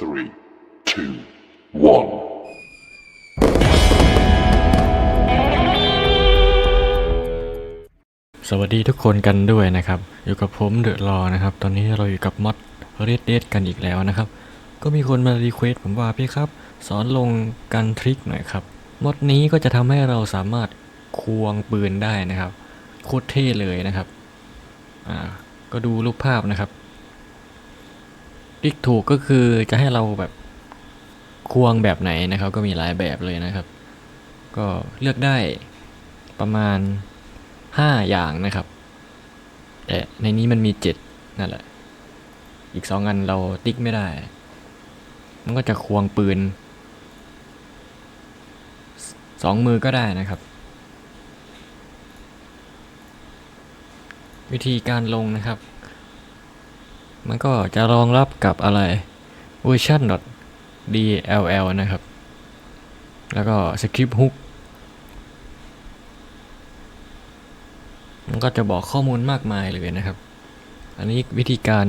three, two, one. สวัสดีทุกคนกันด้วยนะครับ อยู่กับผมเดอะรอนะครับ ตอนนี้เราอยู่กับมอดเรดเดดกันอีกแล้วนะครับ ก็มีคนมารีเควสผมว่าพี่ครับ สอนลงกันทริคหน่อยครับ มอดนี้ก็จะทำให้เราสามารถควงปืนได้นะครับ โคตรเท่เลยนะครับ อ่า ก็ดูรูปภาพนะครับ ทริคถูกก็คือจะให้เราแบบควงแบบไหนนะครับ ก็มีหลายแบบเลยนะครับ ก็เลือกได้ประมาณห้าอย่างนะครับ แต่ในนี้มันมีเจ็ดนั่นแหละ อีกสองอันเราติ๊กไม่ได้ มันก็จะควงปืนสสองมือก็ได้นะครับ วิธีการลงนะครับ มันก็จะรองรับกับอะไร version .dll นะครับ แล้วก็ script hook มันก็จะบอกข้อมูลมากมายเลยนะครับ อันนี้วิธีการ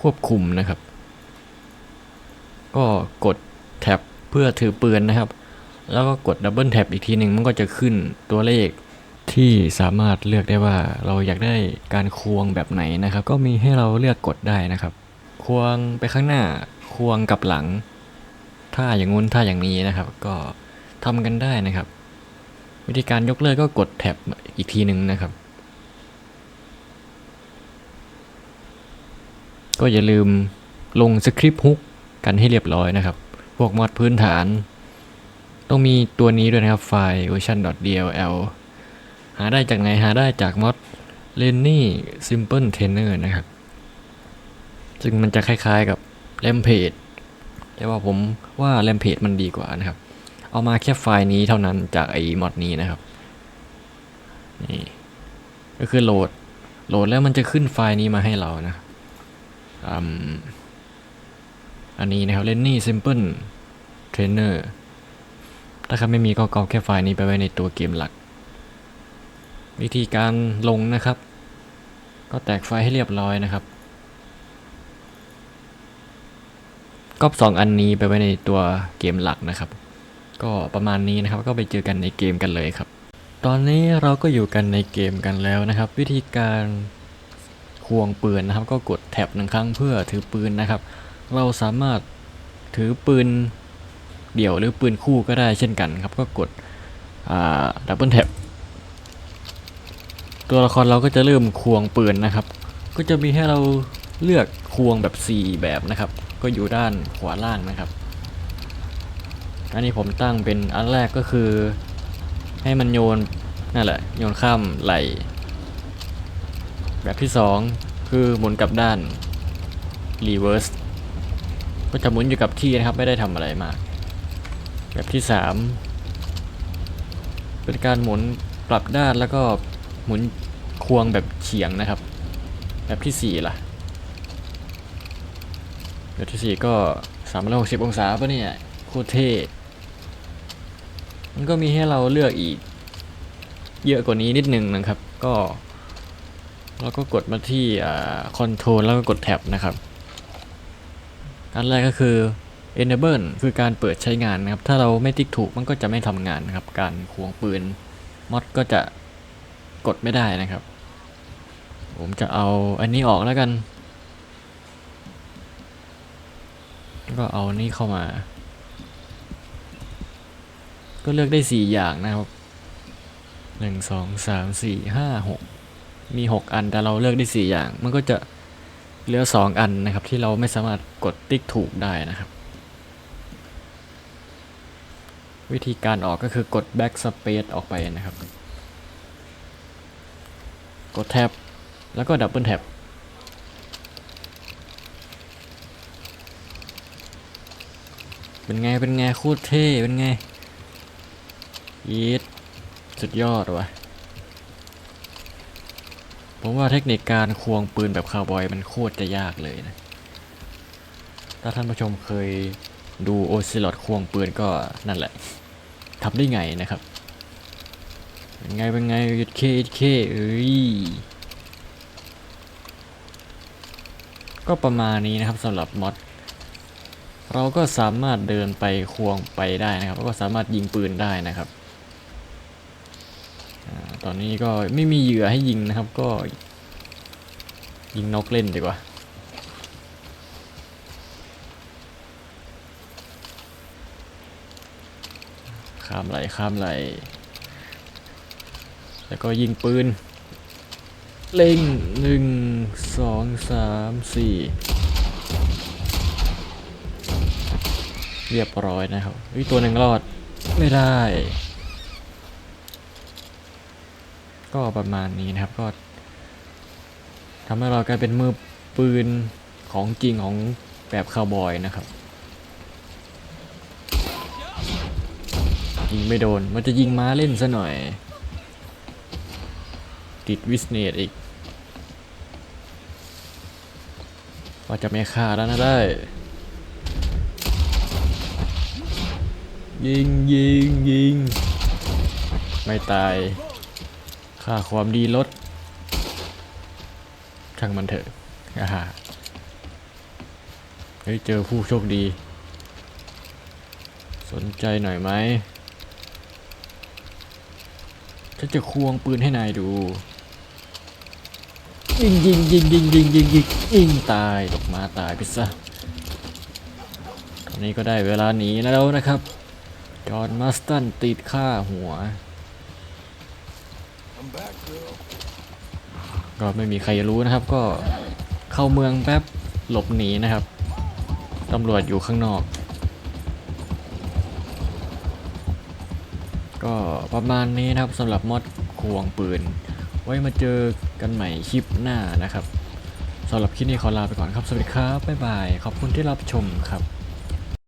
ควบคุมนะครับ ก็กดแท็บเพื่อถือปืนนะครับ แล้วก็กดดับเบิลแท็บอีกทีหนึ่งมันก็จะขึ้นตัวเลข ที่สามารถเลือกได้ว่าเราอยากได้การควงแบบไหนนะครับ ก็มีให้เราเลือกกดได้นะครับ ควงไปข้างหน้าควงกลับหลังถ้าอย่างงู้นถ้าอย่างนี้นะครับ ก็ทำกันได้นะครับ วิธีการยกเลิกก็กดแท็บอีกทีหนึ่งนะครับ ก็อย่าลืมลงสคริปต์ฮุกกันให้เรียบร้อยนะครับ พวกมอดพื้นฐาน ต้องมีตัวนี้ด้วยนะครับไฟล์ version.dll หาได้จากไหนหาได้จากมอด Lenny Simple Trainer นะครับ ซึ่งมันจะคล้ายๆกับ Rampage แต่ว่าผมว่า Rampage มันดีกว่านะครับ เอามาแค่ไฟล์นี้เท่านั้นจากไอ้มอดนี้นะครับนี่ก็คือโหลดโหลดแล้วมันจะขึ้นไฟล์นี้มาให้เรานะอ,อันนี้นะครับ Lenny Simple Trainer ถ้าใครไม่มีก็กรอกแค่ไฟล์นี้ไปไว้ในตัวเกมหลัก วิธีการลงนะครับ ก็แตกไฟให้เรียบร้อยนะครับก๊อปสองอันนี้ไปไว้ในตัวเกมหลักนะครับ ก็ประมาณนี้นะครับก็ไปเจอกันในเกมกันเลยครับ ตอนนี้เราก็อยู่กันในเกมกันแล้วนะครับ วิธีการควงปืนนะครับ ก็กดแท็บหนึ่งครั้งเพื่อถือปืนนะครับ เราสามารถถือปืนเดี่ยวหรือปืนคู่ก็ได้เช่นกันครับ ก็กดดับเบิลแท็บ ตัวละครเราก็จะเริ่มควงปืนนะครับ ก็จะมีให้เราเลือกควงแบบ 4 แบบนะครับ ก็อยู่ด้านขวาล่างนะครับ อันนี้ผมตั้งเป็นอันแรกก็คือ ให้มันโยนนั่นแหละโยนข้ามไหล แบบที่ 2 คือหมุนกลับด้าน reverse ก็จะหมุนอยู่กับที่นะครับ ไม่ได้ทำอะไรมาก แบบที่ 3 เป็นการหมุนปรับด้านแล้วก็ หมุนควงแบบเฉียงนะครับ แบบที่ 4 ล่ะ แบบที่ 4 ก็ 360 องศาปะเนี่ย โคตรเท่ มันก็มีให้เราเลือกอีก เยอะกว่านี้นิดนึงนะครับ ก็ เราก็กดมาที่คอนโทรลแล้วก็กดแท็บนะครับอันแรกก็คือ enable คือการเปิดใช้งานนะครับ ถ้าเราไม่ติ๊กถูกมันก็จะไม่ทำงานนะครับ การควงปืนมอดก็จะ กดไม่ได้นะครับ ผมจะเอาอันนี้ออกแล้วกัน ก็เอานี่เข้ามา ก็เลือกได้ 4 อย่างนะครับ 1 2 3 4 5 6 มี 6 อันแต่เราเลือกได้ 4 อย่าง มันก็จะเหลือ 2 อันนะครับ ที่เราไม่สามารถกดติ๊กถูกได้นะครับวิธีการออกก็คือกด backspace ออกไปนะครับ กดแท็บ แล้วก็ดับเบิลแท็บ เป็นไง เป็นไงโคตรเท่ เป็นไงยีดสุดยอดว่ะ ผมว่าเทคนิคการควงปืนแบบคาวบอยมันโคตรจะยากเลยนะ ถ้าท่านผู้ชมเคยดูโอซิลอดควงปืนก็นั่นแหละทำได้ไงนะครับ เป็นไงเป็นไงยุดเคยุดเคเอ้ยก็ประมาณนี้นะครับสำหรับมอดเราก็สามารถเดินไปควงไปได้นะครับก็สามารถยิงปืนได้นะครับอตอนนี้ก็ไม่มีเหยื่อให้ยิงนะครับ ก็ ยิงนกเล่นดีกว่าข้ามไหลข้ามไหล แล้วก็ยิงปืน เล็งหนึ่งสองสามสี่เรียบร้อยนะครับวิตัวหนึ่งรอดไม่ได้ ก็ประมาณนี้นะครับก็ทำให้เรากลายเป็นมือปืนของจริงของแบบคาวบอยนะครับยิงไม่โดน มันจะยิงม้าเล่นซะหน่อย ติดวิสเนตอีกว่าจะไม่ฆ่าแล้วนะได้ ยิงยิงยิง ไม่ตายค่าความดีลดช่างมันเถอะอ่าฮะเฮ้ยเจอผู้โชคดี สนใจหน่อยไหมฉันจะควงปืนให้นายดู ยิงยิงยิงยิงยิงยิงยิงยิงตายตกมาตายไปซะตอนนี้ก็ได้เวลาหนีแล้วนะครับ จอห์นมัสตันติดฆ่าหัว ก็ไม่มีใครรู้นะครับ ก็เข้าเมืองแป๊บหลบหนีนะครับ ตำรวจอยู่ข้างนอก ก็ประมาณนี้นะครับสำหรับมอดควงปืน ไว้มาเจอกันใหม่คลิปหน้านะครับสำหรับคลิปนี้ขอลาไปก่อนครับ สวัสดีครับ บ๊ายบาย ขอบคุณที่รับชมครับ